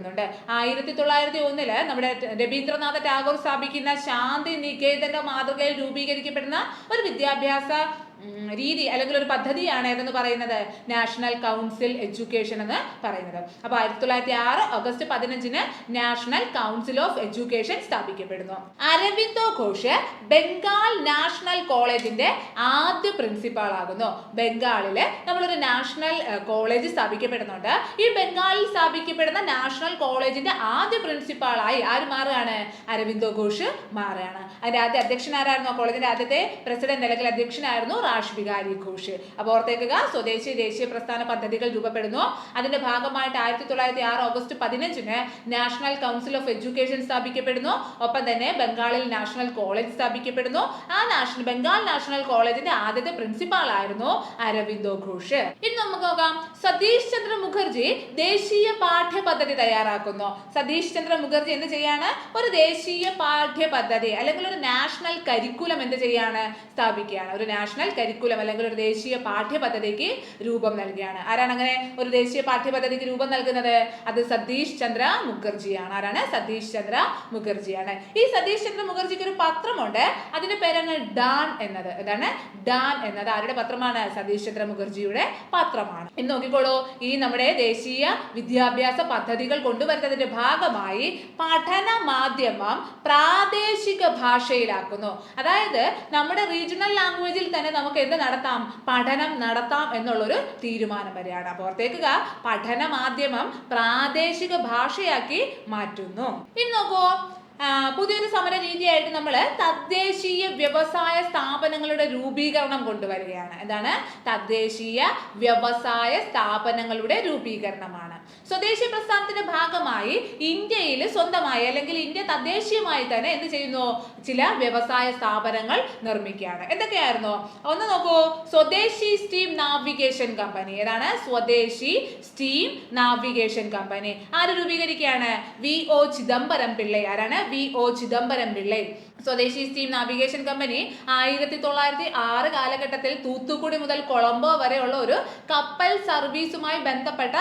സ്ഥാപിക്കപ്പെടുന്നുണ്ട് ആയിരത്തി തൊള്ളായിരത്തി ഒന്നിൽ നമ്മുടെ രവീന്ദ്രനാഥ ടാഗോർ സ്ഥാപിക്കുന്ന ശാന്തി നികേതന്റെ മാതൃകയിൽ രൂപീകരിക്കപ്പെടുന്ന ഒരു വിദ്യാഭ്യാസ രീതി അല്ലെങ്കിൽ ഒരു പദ്ധതിയാണ് ഏതെന്ന് പറയുന്നത്? നാഷണൽ കൗൺസിൽ എഡ്യൂക്കേഷൻ എന്ന് പറയുന്നത്. അപ്പോൾ ആയിരത്തി തൊള്ളായിരത്തി ആറ് ഓഗസ്റ്റ് പതിനഞ്ചിന് നാഷണൽ കൗൺസിൽ ഓഫ് എഡ്യൂക്കേഷൻ സ്ഥാപിക്കപ്പെടുന്നു. അരവിന്ദോ ഘോഷ് ബംഗാൾ നാഷണൽ കോളേജിന്റെ ആദ്യ പ്രിൻസിപ്പാൾ ആകുന്നു. ബംഗാളിൽ നമ്മളൊരു നാഷണൽ കോളേജ് സ്ഥാപിക്കപ്പെടുന്നുണ്ട്. ഈ ബംഗാളിൽ സ്ഥാപിക്കപ്പെടുന്ന നാഷണൽ കോളേജിന്റെ ആദ്യ പ്രിൻസിപ്പാളായി ആര് മാറുകയാണ്? അരവിന്ദോ ഘോഷ് മാറുകയാണ്. അതിന്റെ ആദ്യ അധ്യക്ഷൻ ആരായിരുന്നു? കോളേജിന്റെ ആദ്യത്തെ പ്രസിഡന്റ് അല്ലെങ്കിൽ അധ്യക്ഷനായിരുന്നു ബിഹാരി ഘോഷ്. അപ്പോൾ ഓർത്തേക്കുക സ്വദേശി ദേശീയ പ്രസ്ഥാന പദ്ധതികൾ രൂപപ്പെടുന്നു. അതിന്റെ ഭാഗമായിട്ട് ആയിരത്തി തൊള്ളായിരത്തി ആറ് ഓഗസ്റ്റ് പതിനഞ്ചിന് നാഷണൽ കൗൺസിൽ ഓഫ് എഡ്യൂക്കേഷൻ സ്ഥാപിക്കപ്പെടുന്നു. ഒപ്പം തന്നെ ബംഗാളിൽ നാഷണൽ കോളേജ് സ്ഥാപിക്കപ്പെടുന്നു. ആ നാഷണൽ ബംഗാൾ നാഷണൽ കോളേജിന്റെ ആദ്യത്തെ പ്രിൻസിപ്പാൾ ആയിരുന്നു അരവിന്ദോ ഘോഷ്. ഇനി നമുക്ക് നോക്കാം. സതീഷ് ചന്ദ്ര മുഖർജി ദേശീയ പാഠ്യപദ്ധതി തയ്യാറാക്കുന്നു. സതീഷ് ചന്ദ്ര മുഖർജി എന്ത് ചെയ്യാണ്? ഒരു ദേശീയ പാഠ്യപദ്ധതി അല്ലെങ്കിൽ ഒരു നാഷണൽ കരിക്കുലം എന്ത് ചെയ്യാണ്? സ്ഥാപിക്കുകയാണ്. ഒരു നാഷണൽ കരിക്കുലം അല്ലെങ്കിൽ ഒരു ദേശീയ പാഠ്യപദ്ധതിക്ക് രൂപം നൽകുകയാണ്. ആരാണ് അങ്ങനെ ഒരു ദേശീയ പാഠ്യപദ്ധതിക്ക് രൂപം നൽകുന്നത്? അത് സതീഷ് ചന്ദ്ര മുഖർജിയാണ്. ആരാണ്? സതീഷ് ചന്ദ്ര മുഖർജിയാണ്. ഈ സതീഷ് ചന്ദ്ര മുഖർജിക്ക് ഒരു പത്രമുണ്ട്. അതിന്റെ പേരാണ് ഡാൻ എന്നത്. എന്താണ് ഡാൻ എന്നത്. ആരുടെ പത്രമാണ്? സതീഷ് ചന്ദ്ര മുഖർജിയുടെ പത്രമാണ്. ഇന്ന് നോക്കിക്കോളൂ. ഈ നമ്മുടെ ദേശീയ വിദ്യാഭ്യാസ പദ്ധതികൾ കൊണ്ടുവരുന്നതിന്റെ ഭാഗമായി പഠന മാധ്യമം പ്രാദേശിക ഭാഷയിലാക്കുന്നു. അതായത് നമ്മുടെ റീജിയണൽ ലാംഗ്വേജിൽ തന്നെ നമുക്ക് എന്ത് നടത്താം? പഠനം നടത്താം എന്നുള്ളൊരു തീരുമാനം വരെയാണ്. അപ്പോൾ ഓർത്തേക്കുക പഠന മാധ്യമം പ്രാദേശിക ഭാഷയാക്കി മാറ്റുന്നു. ഇനി നോക്കൂ ആ, പുതിയൊരു സമര രീതിയായിട്ട് നമ്മൾ തദ്ദേശീയ വ്യവസായ സ്ഥാപനങ്ങളുടെ രൂപീകരണം കൊണ്ടുവരികയാണ്. എന്താണ്? തദ്ദേശീയ വ്യവസായ സ്ഥാപനങ്ങളുടെ രൂപീകരണമാണ്. സ്വദേശി പ്രസ്ഥാനത്തിന്റെ ഭാഗമായി ഇന്ത്യയിൽ സ്വന്തമായി അല്ലെങ്കിൽ ഇന്ത്യ തദ്ദേശീയമായി തന്നെ എന്ത് ചെയ്യുന്നു? ചില വ്യവസായ സ്ഥാപനങ്ങൾ നിർമ്മിക്കുകയാണ്. എന്തൊക്കെയായിരുന്നു? ഒന്ന് നോക്കൂ. സ്വദേശി സ്റ്റീം നാവിഗേഷൻ കമ്പനി. ഏതാണ്? സ്വദേശി സ്റ്റീം നാവിഗേഷൻ കമ്പനി. ആര് രൂപീകരിക്കുകയാണ്? വി ഒ ചിദംബരം പിള്ളை ആരാണ്? V O Chidambaram Pillai. Swadeshi steam navigation company ആയിരത്തി തൊള്ളായിരത്തി ആറ് കാലഘട്ടത്തിൽ തൂത്തുക്കുടി മുതൽ കൊളംബോ വരെയുള്ള ഒരു കപ്പൽ സർവീസുമായി ബന്ധപ്പെട്ട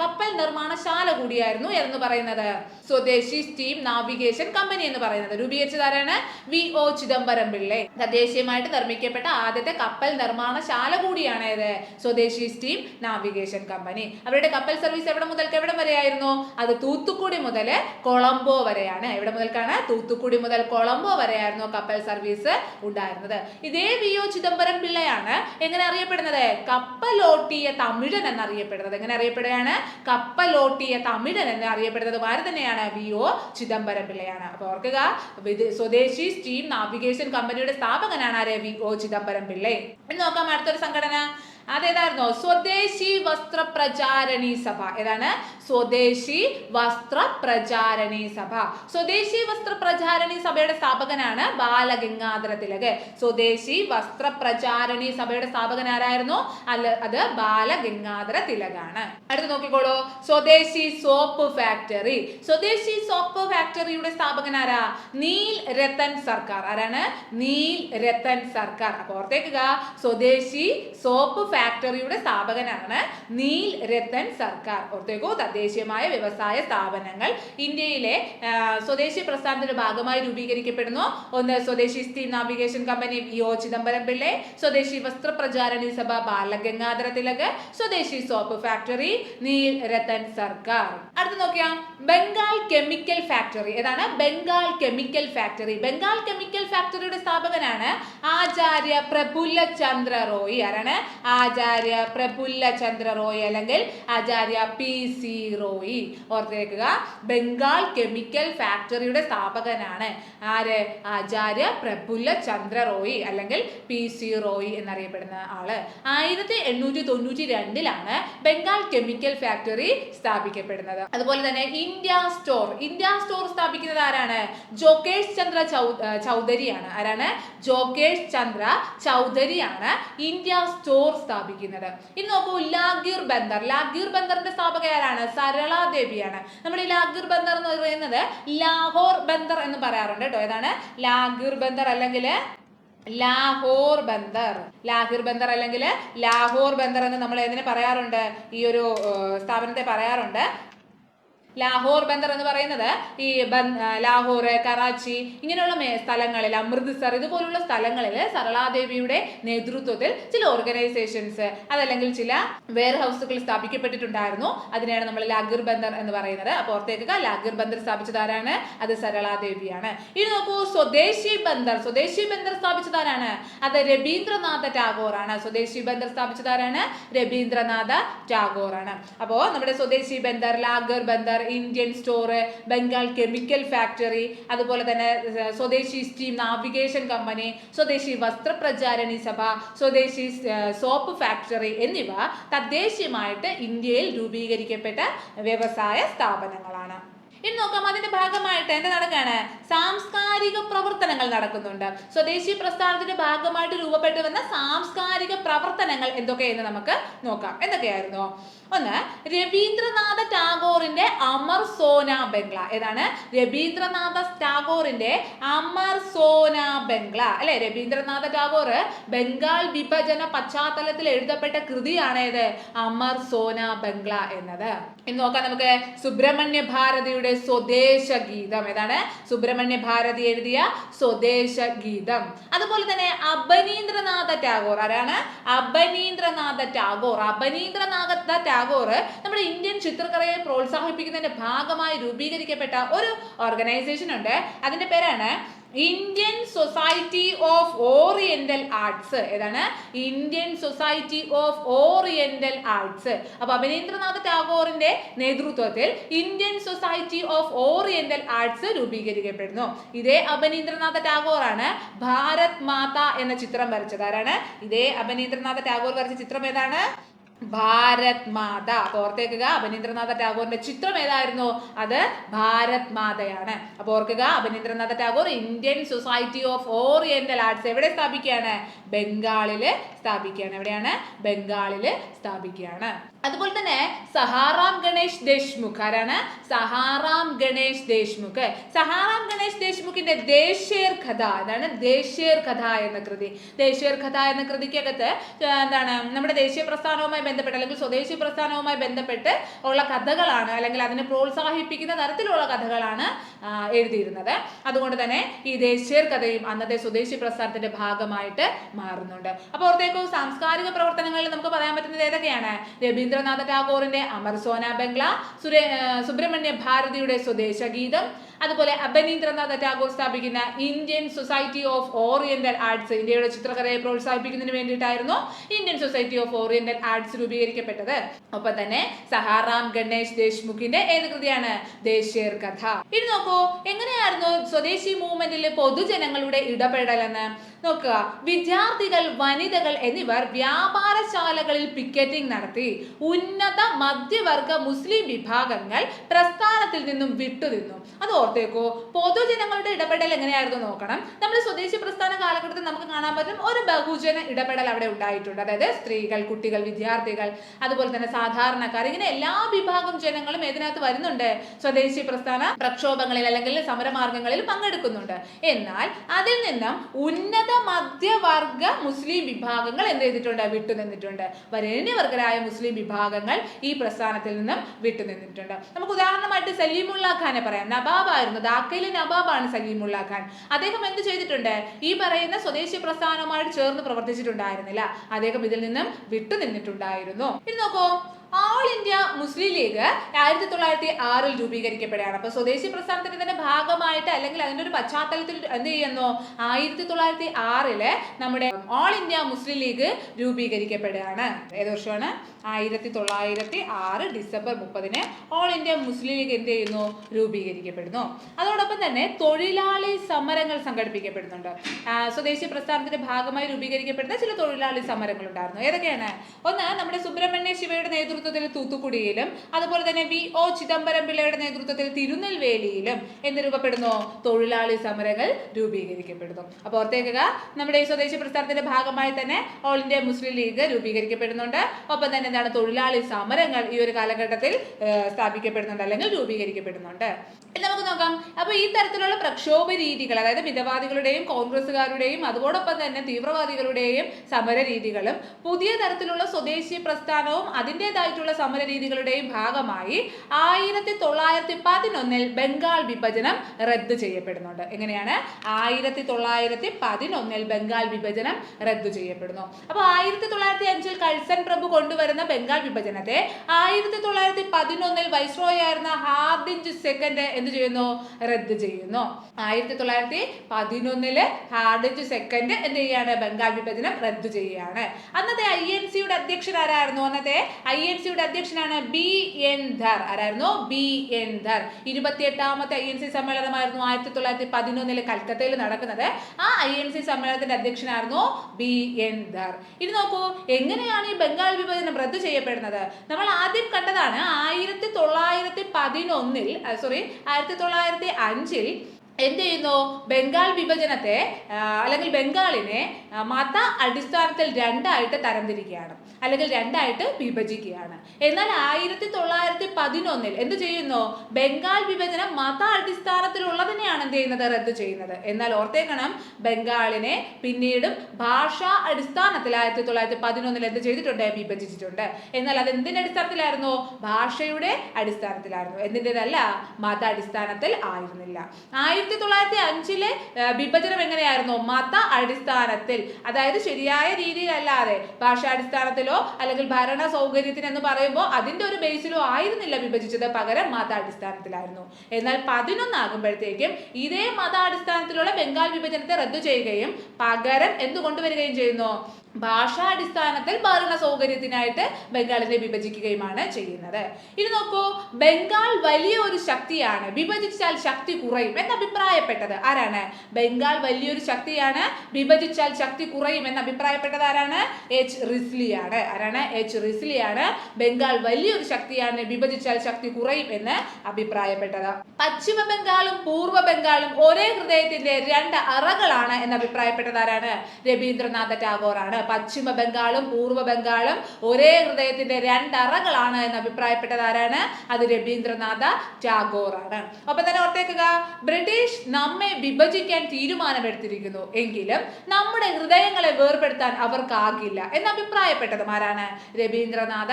കപ്പൽ നിർമ്മാണശാല കൂടിയായിരുന്നു എന്ന് പറയുന്നത്. സ്വദേശി സ്റ്റീം നാവിഗേഷൻ കമ്പനി എന്ന് പറയുന്നത്. രൂപീകരിച്ചതാരാണ്? വി. ഒ. ചിദംബരം പിള്ളെ. തദ്ദേശീയമായിട്ട് നിർമ്മിക്കപ്പെട്ട ആദ്യത്തെ കപ്പൽ നിർമ്മാണശാല കൂടിയാണ് ഏത് സ്വദേശി സ്റ്റീം നാവിഗേഷൻ കമ്പനി. അവരുടെ കപ്പൽ സർവീസ് എവിടെ മുതൽ എവിടെ വരെയായിരുന്നു? അത് തൂത്തുക്കുടി മുതൽ കൊളംബോ വരെയാണ്. എവിടെ മുതൽക്കാണ്? തൂത്തുക്കുടി മുതൽ കൊളംബോ വരെയായിരുന്നു കപ്പൽ സർവീസ് ഉണ്ടായിരുന്നത്. ഇതേ വി ഒ ചിദംബരം പിള്ളയാണ് എങ്ങനെ അറിയപ്പെടുന്നത്? കപ്പലോട്ടിയ തമിഴൻ എന്നറിയപ്പെടുന്നത്. എങ്ങനെ അറിയപ്പെടുകയാണ്? കപ്പലോട്ടിയ തമിഴൻ എന്ന് അറിയപ്പെടുന്നത്. ആര് തന്നെയാണ്? വി ഒ ചിദംബരം പിള്ളയാണ്. അപ്പൊ ഓർക്കുക സ്വദേശി സ്റ്റീം നാവിഗേഷൻ കമ്പനിയുടെ സ്ഥാപകനാണ് ആരെ? വി ഒ ചിദംബരം ഇനി നോക്കാം അടുത്തൊരു സംഘടന. അതേതായിരുന്നു? സ്വദേശി വസ്ത്ര പ്രചാരണി സഭ. ഏതാണ്? സ്വദേശി വസ്ത്ര പ്രചാരണി സഭ. സ്വദേശി വസ്ത്ര പ്രചാരണി സഭയുടെ സ്ഥാപകനാണ് ബാലഗംഗാധര തിലക് സ്വദേശി വസ്ത്ര പ്രചാരണി സഭയുടെ സ്ഥാപകൻ ആരായിരുന്നു? അല്ല അത് ബാലഗംഗാധര തിലകാണ് അടുത്ത് നോക്കിക്കോളൂ. സ്വദേശി സോപ്പ് ഫാക്ടറി. സ്വദേശി സോപ്പ് ഫാക്ടറിയുടെ സ്ഥാപകൻ ആരാ? നീൽ രത്തൻ സർക്കാർ. ആരാണ്? നീൽ രത്തൻ സർക്കാർ. അപ്പൊ ഓർത്തേക്കുക. സ്വദേശി സോപ്പ് ഫാക്ടറിയുടെ സ്ഥാപകനാണ് നീൽ രത്തൻ സർക്കാർ. ഓർത്തേക്കോ തദ്ദേശീയമായ വ്യവസായ സ്ഥാപനങ്ങൾ ഇന്ത്യയിലെ സ്വദേശി പ്രസ്ഥാനത്തിന്റെ ഭാഗമായി രൂപീകരിക്കപ്പെടുന്നു. ഒന്ന് swadeshi steam navigation company V O Chidambaram Pillai. Swadeshi Vastra Pracharini സഭ ബാലഗംഗാധര തിലക്. സ്വദേശി സോപ്പ് ഫാക്ടറി നീൽ രത്തൻ സർക്കാർ. അടുത്ത് നോക്കിയാ ബംഗാൾ കെമിക്കൽ ഫാക്ടറി ഏതാണ്? Bengal chemical factory Bengal chemical ഫാക്ടറിയുടെ സ്ഥാപകനാണ് ആചാര്യ പ്രഫുല്ല ചന്ദ്ര റോയി. ആരാണ്? ആചാര്യ പ്രഫുല്ല ചന്ദ്ര റോയ് അല്ലെങ്കിൽ ആചാര്യ പി സി റോയി. ഓർത്തേക്കുക ബംഗാൾ കെമിക്കൽ ഫാക്ടറിയുടെ സ്ഥാപകനാണ്. ആര്? ആചാര്യ പ്രഫുല്ല ചന്ദ്ര റോയി അല്ലെങ്കിൽ പി സി റോയി എന്നറിയപ്പെടുന്ന ആൾ. ആയിരത്തി എണ്ണൂറ്റി തൊണ്ണൂറ്റി രണ്ടിലാണ് ബംഗാൾ കെമിക്കൽ ഫാക്ടറി സ്ഥാപിക്കപ്പെടുന്നത്. അതുപോലെ തന്നെ ഇന്ത്യ സ്റ്റോർ. ഇന്ത്യ സ്റ്റോർ സ്ഥാപിക്കുന്നത് ആരാണ്? ജോകേഷ് ചന്ദ്ര ചൗധരിയാണ്. ആരാണ്? ജോകേഷ് ചന്ദ്ര ചൗധരിയാണ് ഇന്ത്യ സ്റ്റോർ സ്ഥാപിക്കുന്നത്. ഇനി നോക്കൂ ലാഗീർ ബന്ദർ. ലാഗീർ ബന്ദറിന്റെ സ്ഥാപക ആരാണ്? സരള ദേവിയാണ്. ഈ ലാഗീർ ബന്ദർ എന്ന് പറയുന്നത് ലാഹോർ ബന്ദർ എന്ന് പറയാറുണ്ട് കേട്ടോ. ഏതാണ്? ലാഗീർ ബന്ദർ അല്ലെങ്കിൽ ലാഹോർ ബന്ദർ. ലാഹിർ ബന്ദർ അല്ലെങ്കിൽ ലാഹോർ ബന്ദർ എന്ന് നമ്മൾ ഏതിനെ പറയാറുണ്ട്? ഈ ഒരു സ്ഥാപനത്തെ പറയാറുണ്ട്. ലാഹോർ ബന്ദർ എന്ന് പറയുന്നത് ഈ ലാഹോർ കറാച്ചി ഇങ്ങനെയുള്ള സ്ഥലങ്ങളിൽ അമൃത്സർ ഇതുപോലുള്ള സ്ഥലങ്ങളിൽ സരളാദേവിയുടെ നേതൃത്വത്തിൽ ചില ഓർഗനൈസേഷൻസ് അതല്ലെങ്കിൽ ചില വെയർ ഹൗസുകൾ സ്ഥാപിക്കപ്പെട്ടിട്ടുണ്ടായിരുന്നു. അതിനെയാണ് നമ്മൾ ലാഗിർ ബന്ദർ എന്ന് പറയുന്നത്. അപ്പോൾ ഓർത്തേക്കുക ലാഗിർ ബന്ദർ സ്ഥാപിച്ചത് ആരാണ് അത് സരളാദേവിയാണ്. ഇനി നോക്കൂ സ്വദേശി ബന്ദർ. സ്വദേശി ബന്ദർ സ്ഥാപിച്ചത് ആരാണ് അത് രവീന്ദ്രനാഥ ടാഗോർ ആണ് സ്വദേശി ബന്ദർ സ്ഥാപിച്ചത് ആരാണ് രവീന്ദ്രനാഥ ടാഗോർ ആണ് അപ്പോൾ നമ്മുടെ സ്വദേശി Bhandar lager Bhandar Indian store Bengal chemical factory അതുപോലെ തന്നെ സ്വദേശി സ്റ്റീം നാവിഗേഷൻ കമ്പനി സ്വദേശി വസ്ത്രപ്രചാരണി സഭ സ്വദേശി സോപ്പ് ഫാക്ടറി എന്നിവ തദ്ദേശീയമായിട്ട് ഇന്ത്യയിൽ രൂപീകരിക്കപ്പെട്ട വ്യവസായ സ്ഥാപനങ്ങളാണ്. ഇനി നോക്കാം അതിന്റെ ഭാഗമായിട്ട് എന്ത് നടക്കാണ്? സാംസ്കാരിക പ്രവർത്തനങ്ങൾ നടക്കുന്നുണ്ട്. സ്വദേശി പ്രസ്ഥാനത്തിന്റെ ഭാഗമായിട്ട് രൂപപ്പെട്ടു വന്ന സാംസ്കാരിക പ്രവർത്തനങ്ങൾ എന്തൊക്കെയെന്ന് നമുക്ക് നോക്കാം. എന്തൊക്കെയായിരുന്നു? ഒന്ന് രവീന്ദ്രനാഥ ടാഗോറിന്റെ അമർ സോന ബംഗ്ല. ഏതാണ്? രവീന്ദ്രനാഥ ടാഗോറിന്റെ അമർ സോന ബംഗ്ല. അല്ലെ? രവീന്ദ്രനാഥ ടാഗോർ ബംഗാൾ വിഭജന പശ്ചാത്തലത്തിൽ എഴുതപ്പെട്ട കൃതിയാണ് ഏത് അമർ സോന ബംഗ്ല എന്നത്. ഇനി നോക്കാം നമുക്ക് സുബ്രഹ്മണ്യ ഭാരതിയുടെ സ്വദേശ ഗീതം ഏതാണ്? സുബ്രഹ്മണ്യ ഭാരതി എഴുതിയ സ്വദേശ ഗീതം അതുപോലെ തന്നെ അബനീന്ദ്രനാഥ ടാഗോർ. ആരാണ്? അബനീന്ദ്രനാഥ ടാഗോർ. അബനീന്ദ്രനാഥ ടാഗോർ നമ്മുടെ ഇന്ത്യൻ ചിത്രകലയെ പ്രോത്സാഹിപ്പിക്കുന്നതിന്റെ ഭാഗമായി രൂപീകരിക്കപ്പെട്ട ഒരു ഓർഗനൈസേഷൻ ഉണ്ട്. അതിന്റെ പേരാണ് Indian society of oriental arts ഏതാണ്? Indian society of oriental arts അപ്പൊ അഭിനേന്ദ്രനാഥ് ടാഗോറിന്റെ നേതൃത്വത്തിൽ Indian society of oriental arts രൂപീകരിക്കപ്പെടുന്നു. ഇതേ അഭിനേന്ദ്രനാഥ് ടാഗോർ ആണ് ഭാരത് മാത എന്ന ചിത്രം വരച്ചത്. ആരാണ്? ഇതേ അഭിനേന്ദ്രനാഥ് ടാഗോർ വരച്ച ചിത്രം ഏതാണ്? ഭാരത് മാത. അപ്പൊ ഓർത്തേക്കുക അഭിനേന്ദ്രനാഥ ടാഗോറിന്റെ ചിത്രം ഏതായിരുന്നു? അത് ഭാരത് മാതയാണ്. അപ്പൊ ഓർക്കുക Abanindranath Tagore Indian society of oriental arts എവിടെ സ്ഥാപിക്കുകയാണ്? ബംഗാളിൽ സ്ഥാപിക്കുകയാണ്. എവിടെയാണ്? ബംഗാളിൽ സ്ഥാപിക്കുകയാണ്. അതുപോലെ തന്നെ സഹാറാം ഗണേഷ് ദേശ്മുഖ്. ആരാണ്? സഹാറാം ഗണേഷ് ദേശ്മുഖ്. സഹാറാം ഗണേഷ് ദേശ്മുഖിന്റെ ദേശേർ കഥ. അതാണ് ദേശേർ കഥ എന്ന കൃതി. ദേശേർ കഥ എന്ന കൃതിക്കകത്ത് എന്താണ് നമ്മുടെ ദേശീയ പ്രസ്ഥാനവുമായി ബന്ധപ്പെട്ട് അല്ലെങ്കിൽ സ്വദേശി പ്രസ്ഥാനവുമായി ബന്ധപ്പെട്ട് ഉള്ള കഥകളാണ് അല്ലെങ്കിൽ അതിനെ പ്രോത്സാഹിപ്പിക്കുന്ന തരത്തിലുള്ള കഥകളാണ് എഴുതിയിരുന്നത്. അതുകൊണ്ട് തന്നെ ഈ ദേശീയർ കഥയും അന്നത്തെ സ്വദേശി പ്രസ്ഥാനത്തിന്റെ ഭാഗമായിട്ട് മാറുന്നുണ്ട്. അപ്പോൾ ഓർത്തേക്കും സാംസ്കാരിക പ്രവർത്തനങ്ങളിൽ നമുക്ക് പറയാൻ പറ്റുന്നത് ഏതൊക്കെയാണ്? രവീന്ദ്രനാഥ ടാഗോറിന്റെ അമർസോന ബംഗ്ല സുരേ സുബ്രഹ്മണ്യ ഭാരതിയുടെ സ്വദേശ ഗീതം അതുപോലെ അഭിനീന്ദ്രനാഥ ടാഗോർ സ്ഥാപിക്കുന്ന Indian society of oriental arts ഇന്ത്യയുടെ ചിത്രകലയെ പ്രോത്സാഹിപ്പിക്കുന്നതിന് വേണ്ടിയിട്ടായിരുന്നു Indian society of oriental arts രൂപീകരിക്കപ്പെട്ടത്. ഒപ്പം തന്നെ സഹാറാം ഗണേഷ് ദേശ്മുഖിന്റെ ഏത് കൃതിയാണ്? ദേശീയർ കഥ. ഇനി നോക്കൂ എങ്ങനെയായിരുന്നു സ്വദേശി മൂവ്മെന്റിൽ പൊതുജനങ്ങളുടെ ഇടപെടലെന്ന്? നോക്കുക വിദ്യാർത്ഥികൾ വനിതകൾ എന്നിവർ വ്യാപാരശാലകളിൽ പിക്കറ്റിംഗ് നടത്തി. ഉന്നത മധ്യവർഗ മുസ്ലിം വിഭാഗങ്ങൾ പ്രസ്ഥാനത്തിൽ നിന്നും വിട്ടുനിന്നു. അത് ഓർത്തേക്കോ പൊതുജനങ്ങളുടെ ഇടപെടൽ എങ്ങനെയായിരുന്നു നോക്കണം. നമ്മൾ സ്വദേശി പ്രസ്ഥാന കാലഘട്ടത്തിൽ നമുക്ക് കാണാൻ പറ്റും ഒരു ബഹുജന ഇടപെടൽ അവിടെ ഉണ്ടായിട്ടുണ്ട്. അതായത് സ്ത്രീകൾ കുട്ടികൾ വിദ്യാർത്ഥികൾ അതുപോലെ തന്നെ സാധാരണക്കാർ ഇങ്ങനെ എല്ലാ വിഭാഗം ജനങ്ങളും ഇതിനകത്ത് വരുന്നുണ്ട്. സ്വദേശി പ്രസ്ഥാന പ്രക്ഷോഭങ്ങളിൽ അല്ലെങ്കിൽ സമരമാർഗങ്ങളിൽ പങ്കെടുക്കുന്നുണ്ട്. എന്നാൽ അതിൽ നിന്നും ഉന്നത മധ്യവർഗ മുസ്ലിം വിഭാഗങ്ങൾ എന്ത് ചെയ്തിട്ടുണ്ട്? വിട്ടുനിന്നിട്ടുണ്ട്. വരേണ്യവർഗരായ മുസ്ലിം വിഭാഗങ്ങൾ ഈ പ്രസ്ഥാനത്തിൽ നിന്നും വിട്ടുനിന്നിട്ടുണ്ട്. നമുക്ക് ഉദാഹരണമായിട്ട് സലീമുള്ള ഖാനെ പറയാം. നവാബായിരുന്നു ധാക്കയിലെ നവാബാണ് സലീമുള്ള ഖാൻ. അദ്ദേഹം എന്ത് ചെയ്തിട്ടുണ്ട്? ഈ പറയുന്ന സ്വദേശി പ്രസ്ഥാനവുമായിട്ട് ചേർന്ന് പ്രവർത്തിച്ചിട്ടുണ്ടായിരുന്നില്ല. അദ്ദേഹം ഇതിൽ നിന്നും വിട്ടുനിന്നിട്ടുണ്ടായിരുന്നു. ഇനി നോക്കൂ. ആൾ ഇന്ത്യ മുസ്ലിം ലീഗ് ആയിരത്തി തൊള്ളായിരത്തി ആറിൽ രൂപീകരിക്കപ്പെടുകയാണ്. അപ്പൊ സ്വദേശി പ്രസ്ഥാനത്തിന്റെ തന്നെ ഭാഗമായിട്ട് അല്ലെങ്കിൽ അതിന്റെ ഒരു പശ്ചാത്തലത്തിൽ എന്ത് ചെയ്യുന്നു? ആയിരത്തി തൊള്ളായിരത്തി ആറിൽ നമ്മുടെ ഓൾ ഇന്ത്യ മുസ്ലിം ലീഗ് രൂപീകരിക്കപ്പെടുകയാണ്. ഏത് വർഷമാണ്? ആയിരത്തി തൊള്ളായിരത്തി ആറ് ഡിസംബർ മുപ്പതിന് ഓൾ ഇന്ത്യ മുസ്ലിം ലീഗ് എന്ത് ചെയ്യുന്നു? രൂപീകരിക്കപ്പെടുന്നു. അതോടൊപ്പം തന്നെ തൊഴിലാളി സമരങ്ങൾ സംഘടിപ്പിക്കപ്പെടുന്നുണ്ട്. സ്വദേശി പ്രസ്ഥാനത്തിന്റെ ഭാഗമായി രൂപീകരിക്കപ്പെടുന്ന ചില തൊഴിലാളി സമരങ്ങൾ ഉണ്ടായിരുന്നു ഏതൊക്കെയാണ്? ഒന്ന് നമ്മുടെ സുബ്രഹ്മണ്യ ശിവയുടെ നേതൃത്വത്തിൽ തൂത്തുക്കുടിയിലും അതുപോലെ തന്നെ വി ഒ ചിദംബരം പിള്ളയുടെ നേതൃത്വത്തിൽ തിരുനെൽവേലിയിലും എന്ത് രൂപപ്പെടുന്നു. തൊഴിലാളി സമരങ്ങൾ രൂപീകരിക്കപ്പെടുന്നു. അപ്പോൾ ഓർത്തേക്കുക നമ്മുടെ ഈ സ്വദേശി പ്രസ്ഥാനത്തിന്റെ ഭാഗമായി തന്നെ ഓൾ ഇന്ത്യ മുസ്ലിം ലീഗ് രൂപീകരിക്കപ്പെടുന്നുണ്ട്. ഒപ്പം തന്നെ എന്താണ് തൊഴിലാളി സമരങ്ങൾ ഈ ഒരു കാലഘട്ടത്തിൽ സ്ഥാപിക്കപ്പെടുന്നുണ്ട് അല്ലെങ്കിൽ രൂപീകരിക്കപ്പെടുന്നുണ്ട്. നമുക്ക് നോക്കാം. അപ്പൊ ഈ തരത്തിലുള്ള പ്രക്ഷോഭ രീതികൾ അതായത് മിതവാദികളുടെയും കോൺഗ്രസ്സുകാരുടെയും അതോടൊപ്പം തന്നെ തീവ്രവാദികളുടെയും സമര രീതികളും പുതിയ തരത്തിലുള്ള സ്വദേശി പ്രസ്ഥാനവും അതിന്റെതായിട്ടുള്ള സമര രീതികളുടെയും ഭാഗമായി ആയിരത്തി തൊള്ളായിരത്തി പതിനൊന്നിൽ ബംഗാൾ വിഭജനം റദ്ദു ചെയ്യപ്പെടുന്നുണ്ട്. എങ്ങനെയാണ്? ആയിരത്തി തൊള്ളായിരത്തി പതിനൊന്നിൽ ബംഗാൾ വിഭജനം റദ്ദു ചെയ്യപ്പെടുന്നു. അപ്പോൾ ആയിരത്തി തൊള്ളായിരത്തി അഞ്ചിൽ കഴ്സൺ പ്രഭു കൊണ്ടുവരുന്ന ബംഗാൾ വിഭജനത്തെ ആയിരത്തി തൊള്ളായിരത്തി പതിനൊന്നിൽ വൈസ്രോ ആയിരുന്ന ഹാർഡിഞ്ച് സെക്കൻഡ് എന്ത് ചെയ്യുന്നു? റദ്ദു ചെയ്യുന്നു. ആയിരത്തി തൊള്ളായിരത്തി പതിനൊന്നിൽ ഹാർഡിഞ്ച് സെക്കൻഡ് എന്ത് ചെയ്യാണ് ബംഗാൾ വിഭജനം റദ്ദു ചെയ്യുകയാണ്. അന്നത്തെ ഐ എൻ സിയുടെ അധ്യക്ഷൻ ആരായിരുന്നു? അന്നത്തെ ഐ എൻ സിയുടെ അധ്യക്ഷനാണ് ബി എൻ ധർ. ആരായിരുന്നു? B N Dhar. ഇരുപത്തിയെട്ടാമത്തെ ഐ എൻ സി സമ്മേളനമായിരുന്നു ആയിരത്തി തൊള്ളായിരത്തി പതിനൊന്നിൽ കൽക്കത്തയിൽ നടക്കുന്നത്. ആ ഐ എൻ സി സമ്മേളനത്തിന്റെ അധ്യക്ഷനായിരുന്നു ബി എൻ ധർ. ഇനി നോക്കൂ എങ്ങനെയാണ് ഈ ബംഗാൾ വിഭജനം റദ്ദു ചെയ്യപ്പെടുന്നത്? നമ്മൾ ആദ്യം കണ്ടതാണ് ആയിരത്തി തൊള്ളായിരത്തി പതിനൊന്നിൽ സോറി ആയിരത്തി തൊള്ളായിരത്തി അഞ്ചിൽ എന്ത് ചെയ്യുന്നു ബംഗാൾ വിഭജനത്തെ അല്ലെങ്കിൽ ബംഗാളിനെ മത അടിസ്ഥാനത്തിൽ രണ്ടായിട്ട് തരംതിരിക്കുകയാണ്. അല്ലെങ്കിൽ രണ്ടായിട്ട് വിഭജിക്കുകയാണ്. എന്നാൽ ആയിരത്തി തൊള്ളായിരത്തി പതിനൊന്നിൽ എന്ത് ചെയ്യുന്നു? ബംഗാൾ വിഭജനം മത അടിസ്ഥാനത്തിലുള്ളതിനെയാണ് എന്ത് ചെയ്യുന്നത്? റദ്ദു ചെയ്യുന്നത്. എന്നാൽ ഓർത്തേക്കണം ബംഗാളിനെ പിന്നീടും ഭാഷാ അടിസ്ഥാനത്തിൽ ആയിരത്തി തൊള്ളായിരത്തി പതിനൊന്നിൽ എന്ത് ചെയ്തിട്ടുണ്ട്? വിഭജിച്ചിട്ടുണ്ട്. എന്നാൽ അത് എന്തിന്റെ അടിസ്ഥാനത്തിലായിരുന്നു? ഭാഷയുടെ അടിസ്ഥാനത്തിലായിരുന്നു. എന്തിന്റെതല്ല മത അടിസ്ഥാനത്തിൽ ആയിരുന്നില്ല. ആയിരത്തി ആയിരത്തി തൊള്ളായിരത്തി അഞ്ചിലെ വിഭജനം എങ്ങനെയായിരുന്നു? മത അടിസ്ഥാനത്തിൽ. അതായത് ശരിയായ രീതിയിലല്ലാതെ ഭാഷാടിസ്ഥാനത്തിലോ അല്ലെങ്കിൽ ഭരണ സൗകര്യത്തിന് എന്ന് പറയുമ്പോൾ അതിന്റെ ഒരു ബേസിലോ ആയിരുന്നില്ല വിഭജിച്ചത്. പകരം മതാടിസ്ഥാനത്തിലായിരുന്നു എന്നാൽ പതിനൊന്നാകുമ്പോഴത്തേക്കും ഇതേ മതാടിസ്ഥാനത്തിലുള്ള ബംഗാൾ വിഭജനത്തെ റദ്ദു ചെയ്യുകയും പകരം എന്ത് കൊണ്ടുവരികയും ചെയ്യുന്നു? ഭാഷാടിസ്ഥാനത്തിൽ ഭരണ സൗകര്യത്തിനായിട്ട് ബംഗാളിനെ വിഭജിക്കുകയുമാണ് ചെയ്യുന്നത്. ഇനി നോക്കൂ ബംഗാൾ വലിയ ഒരു ശക്തിയാണ്. വിഭജിച്ചാൽ ശക്തി കുറയും എന്ന് അഭിപ്രായപ്പെട്ടത്? ആരാണ്? ബംഗാൾ വലിയൊരു ശക്തിയാണ് വിഭജിച്ചാൽ ശക്തി കുറയും എന്ന് അഭിപ്രായപ്പെട്ടത് ആരാണ്? എച്ച് റിസ്ലിയാണ്. ആരാണ്? എച്ച് റിസ്ലിയാണ്. ബംഗാൾ വലിയൊരു ശക്തിയാണ് വിഭജിച്ചാൽ ശക്തി കുറയും എന്ന് അഭിപ്രായപ്പെട്ടത്. പശ്ചിമ ബംഗാളും പൂർവ ബംഗാളും ഒരേ ഹൃദയത്തിന്റെ രണ്ട് അറകളാണ് എന്ന് അഭിപ്രായപ്പെട്ടത് ആരാണ്? രവീന്ദ്രനാഥ ടാഗോർ ആണ് പശ്ചിമ ബംഗാളും പൂർവ ബംഗാളും ഒരേ ഹൃദയത്തിന്റെ രണ്ടറകളാണ് എന്ന് അഭിപ്രായപ്പെട്ടത് ആരാണ്? അത് രവീന്ദ്രനാഥ ടാഗോർ ആണ് അപ്പൊ തന്നെ ഓർത്തേക്കുക ബ്രിട്ടീഷ് നമ്മെ വിഭജിക്കാൻ തീരുമാനമെടുത്തിരിക്കുന്നു. എങ്കിലും നമ്മുടെ ഹൃദയങ്ങളെ വേർപെടുത്താൻ അവർക്കാകില്ല എന്ന് അഭിപ്രായപ്പെട്ടതും ആരാണ്? രവീന്ദ്രനാഥ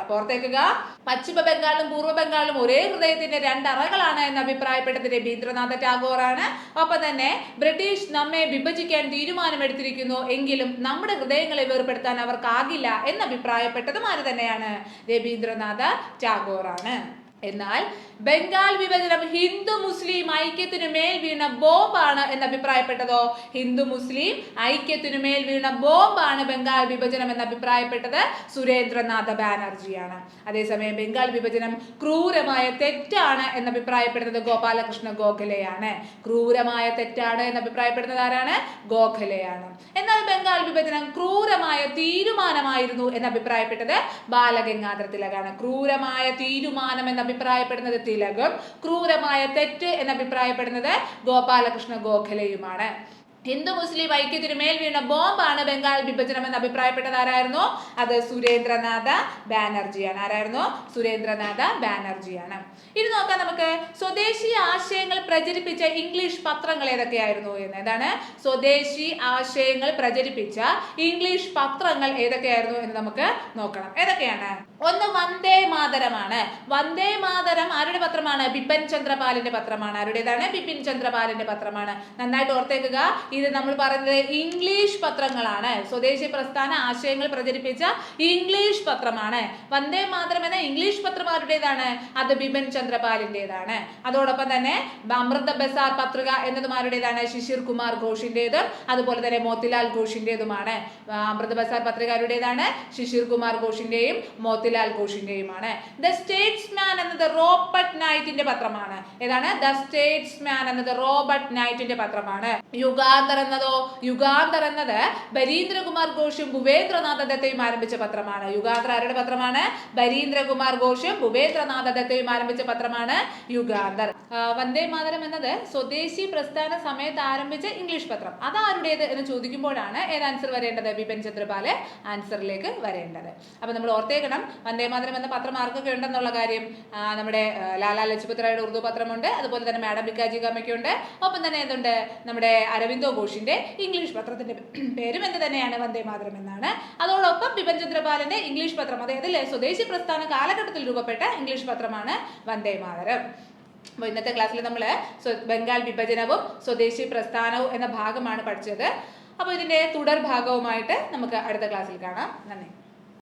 അപ്പൊ ഓർത്തേക്കുക പശ്ചിമ ബംഗാളും പൂർവ ബംഗാളും ഒരേ ഹൃദയത്തിന്റെ രണ്ടറകളാണ് എന്ന് അഭിപ്രായപ്പെട്ടത് രവീന്ദ്രനാഥ ടാഗോർ ആണ് ഒപ്പം തന്നെ ബ്രിട്ടീഷ് നമ്മെ വിഭജിക്കാൻ തീരുമാനമെടുത്തിരിക്കുന്നു. എങ്കിലും നമ്മുടെ ഹൃദയങ്ങളെ വേർപെടുത്താൻ അവർക്കാകില്ല എന്ന് അഭിപ്രായപ്പെട്ടതും ആര് തന്നെയാണ്? രവീന്ദ്രനാഥ ടാഗോർ ആണ് എന്നാൽ ബംഗാൾ വിഭജനം ഹിന്ദു മുസ്ലിം ഐക്യത്തിനു മേൽ വീണ ബോംബാണ് എന്ന് അഭിപ്രായപ്പെട്ടതോ? ഹിന്ദു മുസ്ലിം ഐക്യത്തിനു മേൽ വീണ ബോംബാണ് ബംഗാൾ വിഭജനം എന്ന് അഭിപ്രായപ്പെട്ടത് സുരേന്ദ്രനാഥ ബാനർജിയാണ്. അതേസമയം ബംഗാൾ വിഭജനം ക്രൂരമായ തെറ്റാണ് എന്ന് അഭിപ്രായപ്പെടുന്നത് ഗോപാലകൃഷ്ണ ഗോഖലെയാണ്. ക്രൂരമായ തെറ്റാണ് എന്ന് അഭിപ്രായപ്പെടുന്നത് ആരാണ്? ഗോഖലെയാണ്. എന്നാൽ ബംഗാൾ വിഭജനം ക്രൂരമായ തീരുമാനമായിരുന്നു എന്ന് അഭിപ്രായപ്പെട്ടത് ബാലഗംഗാധര തിലകാണ്. ക്രൂരമായ തീരുമാനം എന്ന് അഭിപ്രായപ്പെടുന്നത് തിലകും. ക്രൂരമായ തെറ്റ് എന്ന് അഭിപ്രായപ്പെടുന്നത് ഗോപാലകൃഷ്ണ ഗോഖലെയുമാണ്. ഹിന്ദു മുസ്ലിം ഐക്യത്തിന് മേൽ വീണ ബോംബാണ് ബംഗാൾ വിഭജനം എന്ന് അഭിപ്രായപ്പെട്ടത് ആരായിരുന്നു? അത് സുരേന്ദ്രനാഥ ബാനർജിയാണ്. ആരായിരുന്നു? സുരേന്ദ്രനാഥ ബാനർജിയാണ്. ഇനി നോക്കാം നമുക്ക് സ്വദേശി ആശയങ്ങൾ പ്രചരിപ്പിച്ച ഇംഗ്ലീഷ് പത്രങ്ങൾ ഏതൊക്കെയായിരുന്നു എന്ന്. ഏതാണ് സ്വദേശി ആശയങ്ങൾ പ്രചരിപ്പിച്ച ഇംഗ്ലീഷ് പത്രങ്ങൾ ഏതൊക്കെയായിരുന്നു എന്ന് നമുക്ക് നോക്കണം. ഏതൊക്കെയാണ്? ഒന്ന് വന്ദേ മാതരമാണ്. വന്ദേ മാതരം ആരുടെ പത്രമാണ്? ബിപിൻ ചന്ദ്രപാലിന്റെ പത്രമാണ്. ആരുടേതാണ്? ബിപിൻ ചന്ദ്രപാലിന്റെ പത്രമാണ്. നന്നായിട്ട് ഓർത്തേക്കുക. ഇത് നമ്മൾ പറയുന്നത് ഇംഗ്ലീഷ് പത്രങ്ങളാണ്. സ്വദേശി പ്രസ്ഥാന ആശയങ്ങൾ പ്രചരിപ്പിച്ച ഇംഗ്ലീഷ് പത്രമാണ്. വന്ദേ മാതരം എന്ന ഇംഗ്ലീഷ് പത്രം ആരുടേതാണ്? അത് ബിപിൻ ചന്ദ്രപാലിന്റേതാണ്. അതോടൊപ്പം തന്നെ അമൃത ബസാർ പത്രിക എന്നതും ആരുടേതാണ്? ശിശിർ കുമാർ ഘോഷിന്റേതും അതുപോലെ തന്നെ മോത്തിലാൽ ഘോഷിന്റേതുമാണ്. ആ, അമൃത ബസാർ പത്രിക ആരുടേതാണ്? ശിശിർ കുമാർ മോത്തിലാൽ ഘോഷിന്റെയുമാണ്. ദ സ്റ്റേറ്റ്സ്മാൻ എന്നത് റോബർട്ട് നൈറ്റിന്റെ പത്രമാണ്. ഏതാണ്? ദ സ്റ്റേറ്റ്സ്മാൻ എന്നത് റോബർട്ട് നൈറ്റിന്റെ പത്രമാണ്. യുഗാന്തർ എന്നതോ യുഗാന്തർ എന്നത് ബരീന്ദ്രകുമാർ ഘോഷും ഭുവേന്ദ്രനാഥ ദത്തയും ആരംഭിച്ച പത്രമാണ്. യുഗാന്തർ ആരുടെ പത്രമാണ്? ബരീന്ദ്രകുമാർ ഘോഷും ഭുവേന്ദ്രനാഥ ദത്തയും ആരംഭിച്ച പത്രമാണ് യുഗാന്തർ. വന്ദേ മാതരം എന്നത് സ്വദേശി പ്രസ്ഥാന സമയത്ത് ആരംഭിച്ച ഇംഗ്ലീഷ് പത്രം. അതാരുടേത് എന്ന് ചോദിക്കുമ്പോഴാണ് ഏത് ആൻസർ വരേണ്ടത്? ബിപിൻ ചന്ദ്രപാൽ ആൻസറിലേക്ക് വരേണ്ടത്. അപ്പൊ നമ്മൾ ഓർത്തേക്കണം വന്ദേ മാതരം എന്ന പത്രം ആർക്കൊക്കെ ഉണ്ടെന്നുള്ള കാര്യം നമ്മുടെ ലാലാ ലജ്പത് റായുടെ ഉറുദു പത്രമുണ്ട്. അതുപോലെ തന്നെ മാഡം ബിക്കാജി കാമയ്ക്കുണ്ട് ഒപ്പം തന്നെ എന്തുണ്ട് നമ്മുടെ അരവിന്ദോ ഘോഷിന്റെ ഇംഗ്ലീഷ് പത്രത്തിന്റെ പേരും എന്ത് തന്നെയാണ്? വന്ദേമാതരം എന്നാണ്. അതോടൊപ്പം ബിപൻ ചന്ദ്രപാലിന്റെ ഇംഗ്ലീഷ് പത്രം അതായത് സ്വദേശി പ്രസ്ഥാന കാലഘട്ടത്തിൽ രൂപപ്പെട്ട ഇംഗ്ലീഷ് പത്രമാണ് വന്ദേമാതരം അപ്പോൾ ഇന്നത്തെ ക്ലാസ്സിൽ നമ്മൾ ബംഗാൾ വിഭജനവും സ്വദേശി പ്രസ്ഥാനവും എന്ന ഭാഗമാണ് പഠിച്ചത്. അപ്പോൾ ഇതിന്റെ തുടർ ഭാഗവുമായിട്ട് നമുക്ക് അടുത്ത ക്ലാസ്സിൽ കാണാം. നന്ദി.